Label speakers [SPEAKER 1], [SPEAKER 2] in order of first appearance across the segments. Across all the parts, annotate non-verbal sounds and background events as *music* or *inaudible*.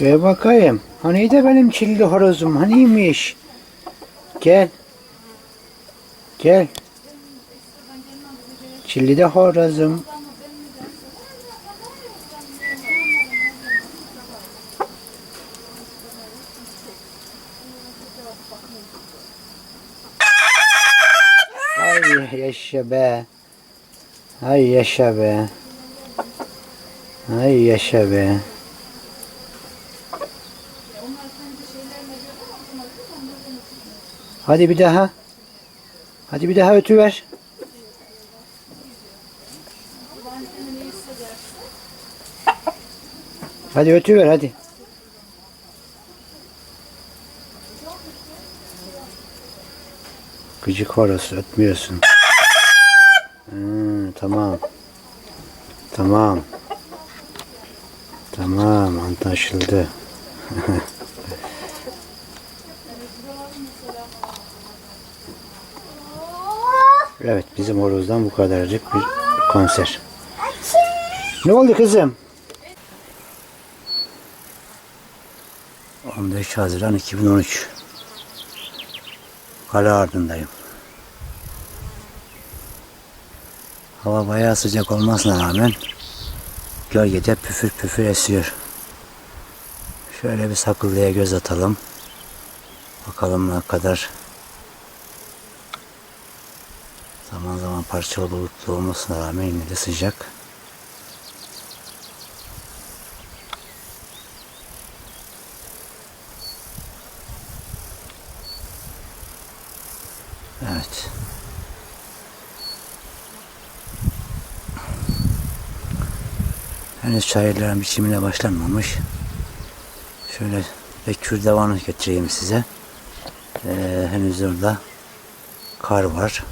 [SPEAKER 1] Gel bakayım. Hani de benim çilli horozum haniymiş? Gel. Gel. Çilli de horozum. Ay yaşa be. Ay yaşa be. Ay yaşa be. Hadi bir daha. Hadi bir daha ötüver. Hadi ötüver hadi. Gıcık orası ötmüyorsun. Hmm, tamam. Tamam. Tamam anlaşıldı. *laughs* Evet bizim horozdan bu kadarcık bir konser. Ne oldu kızım? 15 Haziran 2013 Kale ardındayım. Hava bayağı sıcak olmasına rağmen gölgede püfür püfür esiyor. Şöyle bir sakıllıya göz atalım. Bakalım ne kadar Zaman parçalı bulutlu olmasına rağmen yine de sıcak. Evet. Henüz çayırların biçimine başlanmamış. Şöyle bir kürdavanı getireyim size. Ee, henüz orada kar var.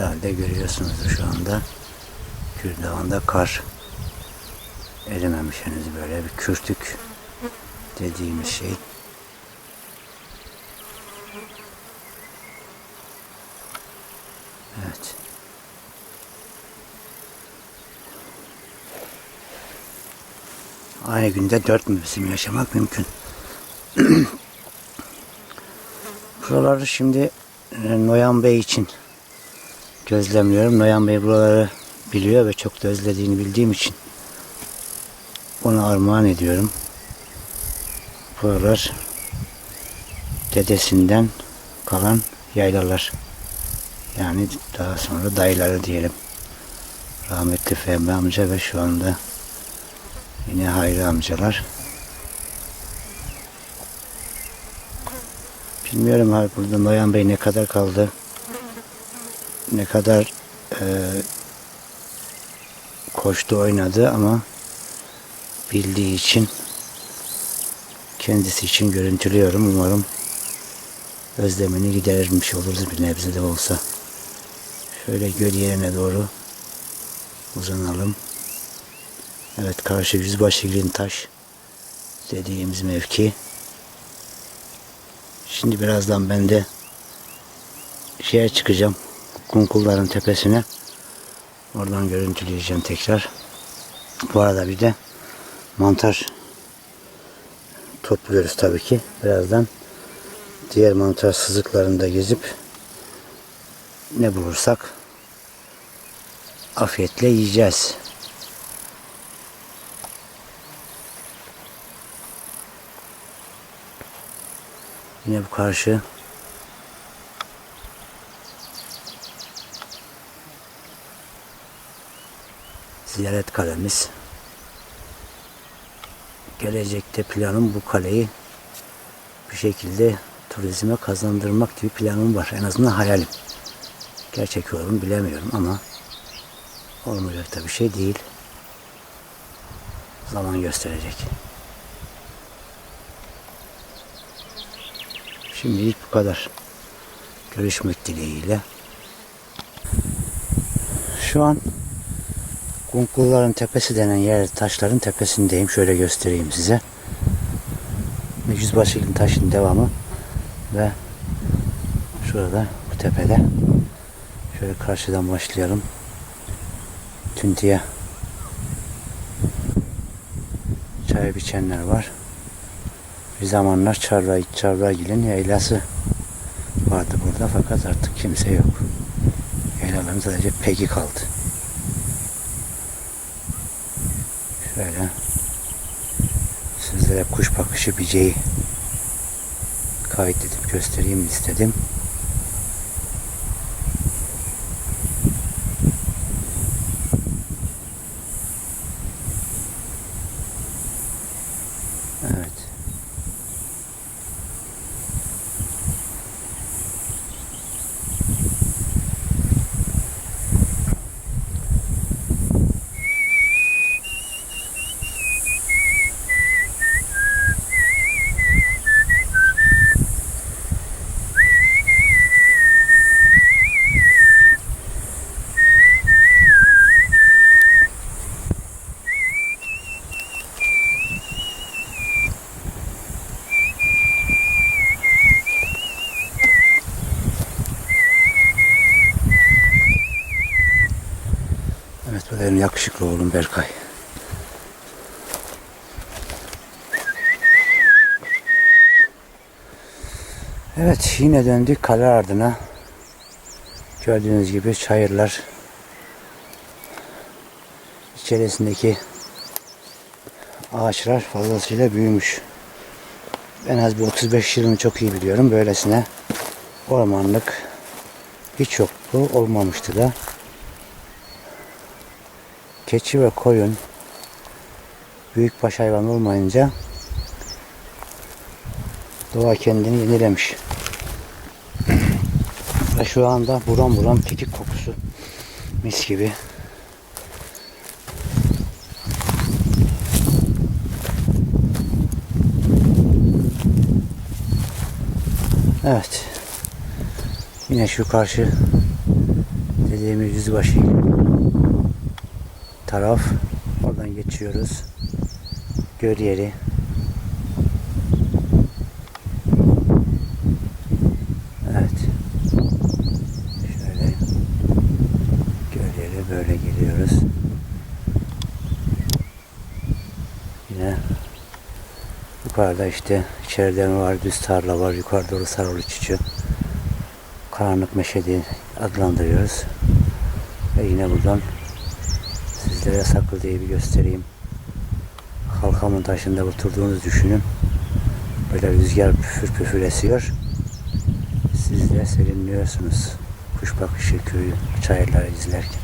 [SPEAKER 1] Herhalde görüyorsunuzdur şu anda. Kürdavanda kar erimemiş henüz böyle bir kürtük dediğimiz şey. Evet. Aynı günde dört mevsim yaşamak mümkün. *clears throat* Buraları şimdi e, Noyan Bey için gözlemliyorum. Noyan Bey buraları biliyor ve çok da özlediğini bildiğim için ona armağan ediyorum. Buralar dedesinden kalan yaylalar. Yani daha sonra dayıları diyelim. Rahmetli Fehmi amca ve şu anda yine Hayri amcalar. Bilmiyorum abi burada Noyan Bey ne kadar kaldı ne kadar e, koştu oynadı ama bildiği için kendisi için görüntülüyorum. Umarım özlemini giderirmiş oluruz bir nebze de olsa. Şöyle göl yerine doğru uzanalım. Evet karşı Yüzbaşı Gilin Taş dediğimiz mevki. Şimdi birazdan ben de şeye çıkacağım. Kunkulların tepesine. Oradan görüntüleyeceğim tekrar. Bu arada bir de mantar topluyoruz tabii ki. Birazdan diğer mantar sızıklarında gezip ne bulursak afiyetle yiyeceğiz. Yine bu karşı ziyaret kalemiz. Gelecekte planım bu kaleyi bir şekilde turizme kazandırmak gibi planım var. En azından hayalim. Gerçek olur mu bilemiyorum ama olmayacak da bir şey değil. Zaman gösterecek. Şimdilik bu kadar. Görüşmek dileğiyle. Şu an Kunkulların tepesi denen yer taşların tepesindeyim. Şöyle göstereyim size. Yüzbaşı'nın taşın devamı ve şurada bu tepede şöyle karşıdan başlayalım. Tüntiye çay biçenler var. Bir zamanlar Çarra, Çarragil'in yaylası vardı burada fakat artık kimse yok. Yaylaların sadece peki kaldı. Şöyle sizlere kuş bakışı biceği kaydedip göstereyim istedim. Evet. Evet bu benim yakışıklı oğlum Berkay. Evet yine döndük kale ardına. Gördüğünüz gibi çayırlar içerisindeki ağaçlar fazlasıyla büyümüş. En az bir 35 yılını çok iyi biliyorum. Böylesine ormanlık hiç yoktu, olmamıştı da. Keçi ve koyun büyükbaş hayvan olmayınca doğa kendini yenilemiş. *clears throat* Ve şu anda buram buram kekik kokusu mis gibi. Evet. Yine şu karşı dediğimiz yüzbaşı taraf. Oradan geçiyoruz. Göl yeri. Evet. Şöyle göl yeri böyle geliyoruz. Yine yukarıda işte içeriden var, düz tarla var, yukarıda doğru Sarılı Çiçi. Karanlık Meşe adlandırıyoruz. Ve yine buradan sizlere saklı diye bir göstereyim. Halkamın taşında oturduğunuzu düşünün. Böyle rüzgar püfür püfür esiyor. Siz de serinliyorsunuz. Kuş bakışı köyü, çayırları izlerken.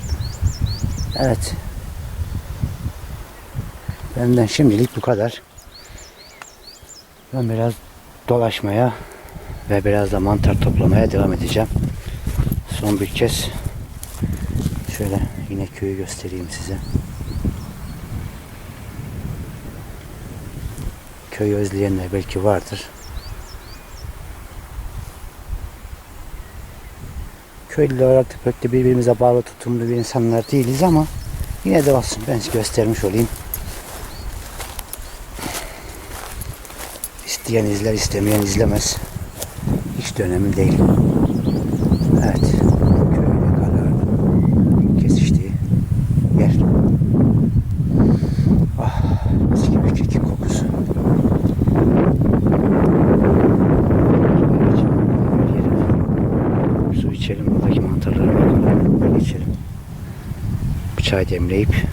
[SPEAKER 1] Evet. Benden şimdilik bu kadar. Ben biraz dolaşmaya ve biraz da mantar toplamaya devam edeceğim. Son bir kez şöyle yine köyü göstereyim size. Köyü özleyenler belki vardır. Köylüler olarak da pek de birbirimize bağlı tutumlu bir insanlar değiliz ama yine de olsun ben size göstermiş olayım. İsteyen izler, istemeyen izlemez. Hiç de önemli değil. Evet. Ah, mis gibi kekik kokusu. Su içelim, buradaki mantarlara bakalım. Böyle içelim. Bir çay demleyip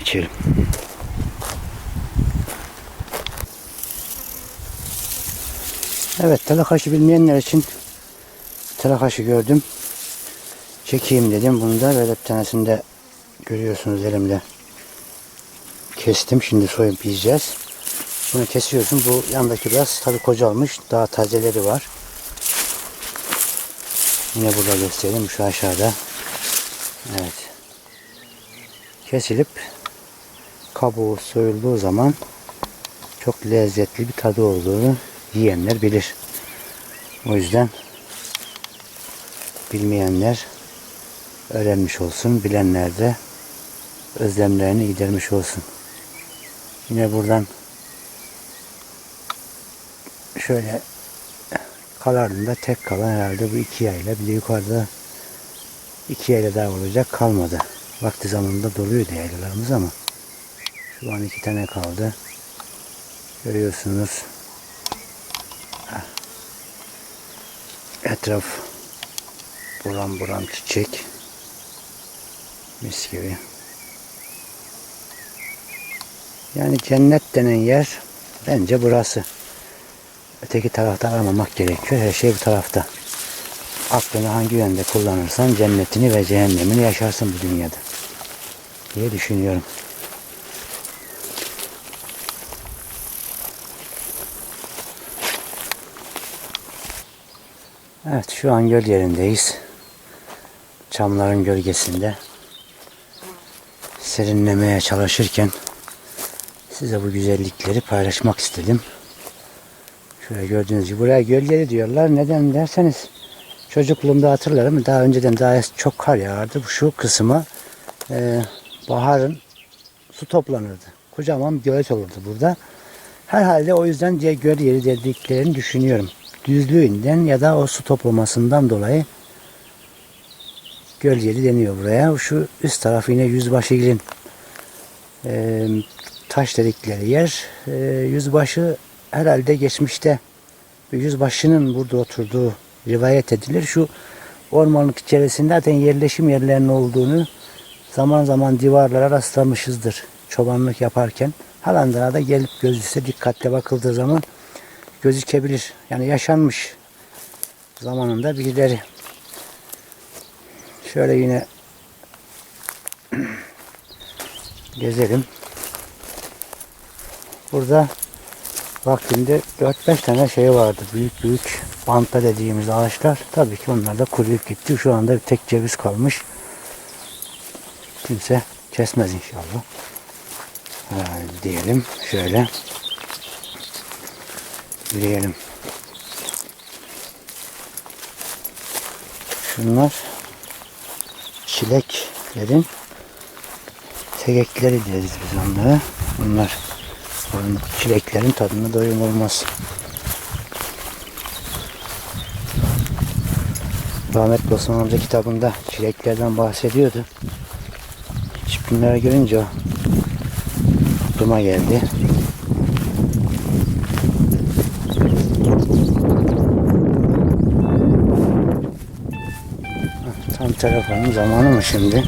[SPEAKER 1] içelim. Evet telakaşı bilmeyenler için telakaşı gördüm. Çekeyim dedim. Bunu da böyle bir tanesini de görüyorsunuz elimle kestim. Şimdi soyup yiyeceğiz. Bunu kesiyorsun. Bu yandaki biraz tabii kocalmış. Daha tazeleri var. Yine burada göstereyim. Şu aşağıda. Evet. Kesilip kabuğu soyulduğu zaman çok lezzetli bir tadı olduğunu yiyenler bilir. O yüzden bilmeyenler öğrenmiş olsun. Bilenler de özlemlerini gidermiş olsun. Yine buradan şöyle kalardığında tek kalan herhalde bu iki yayla. Bir de yukarıda iki yayla daha olacak kalmadı. Vakti zamanında doluyordu yaylalarımız ama Şu an iki tane kaldı. Görüyorsunuz. Etraf buram buram çiçek. Mis gibi. Yani cennet denen yer bence burası. Öteki tarafta aramamak gerekiyor. Her şey bu tarafta. Aklını hangi yönde kullanırsan cennetini ve cehennemini yaşarsın bu dünyada. Diye düşünüyorum. Evet şu an göl yerindeyiz. Çamların gölgesinde. Serinlemeye çalışırken size bu güzellikleri paylaşmak istedim. Şöyle gördüğünüz gibi buraya göl yeri diyorlar. Neden derseniz çocukluğumda hatırlarım. Daha önceden daha çok kar yağardı. Şu kısma e, baharın su toplanırdı. Kocaman bir gölet olurdu burada. Herhalde o yüzden diye göl yeri dediklerini düşünüyorum. Düzlüğünden ya da o su toplamasından dolayı göl yeri deniyor buraya. Şu üst tarafı yine Yüzbaşıgil'in e, taş dedikleri yer. E, yüzbaşı herhalde geçmişte yüzbaşının burada oturduğu rivayet edilir. Şu ormanlık içerisinde zaten yerleşim yerlerinin olduğunu zaman zaman divarlara rastlamışızdır çobanlık yaparken. Halandıra da gelip gözüse dikkatle bakıldığı zaman gözükebilir. Yani yaşanmış zamanında birileri. Şöyle yine *clears throat* gezelim. Burada vaktinde 4-5 tane şey vardı. Büyük büyük banta dediğimiz ağaçlar. Tabii ki onlar da kuruyup gitti. Şu anda bir tek ceviz kalmış. Kimse kesmez inşallah. Ha, diyelim şöyle yürüyelim. Şunlar çileklerin tegekleri deriz biz onlara. Bunlar buranın çileklerin tadına doyum olmaz. Rahmetli Osman amca kitabında çileklerden bahsediyordu. Hiç bunları görünce aklıma geldi. Tam telefonun zamanı mı şimdi?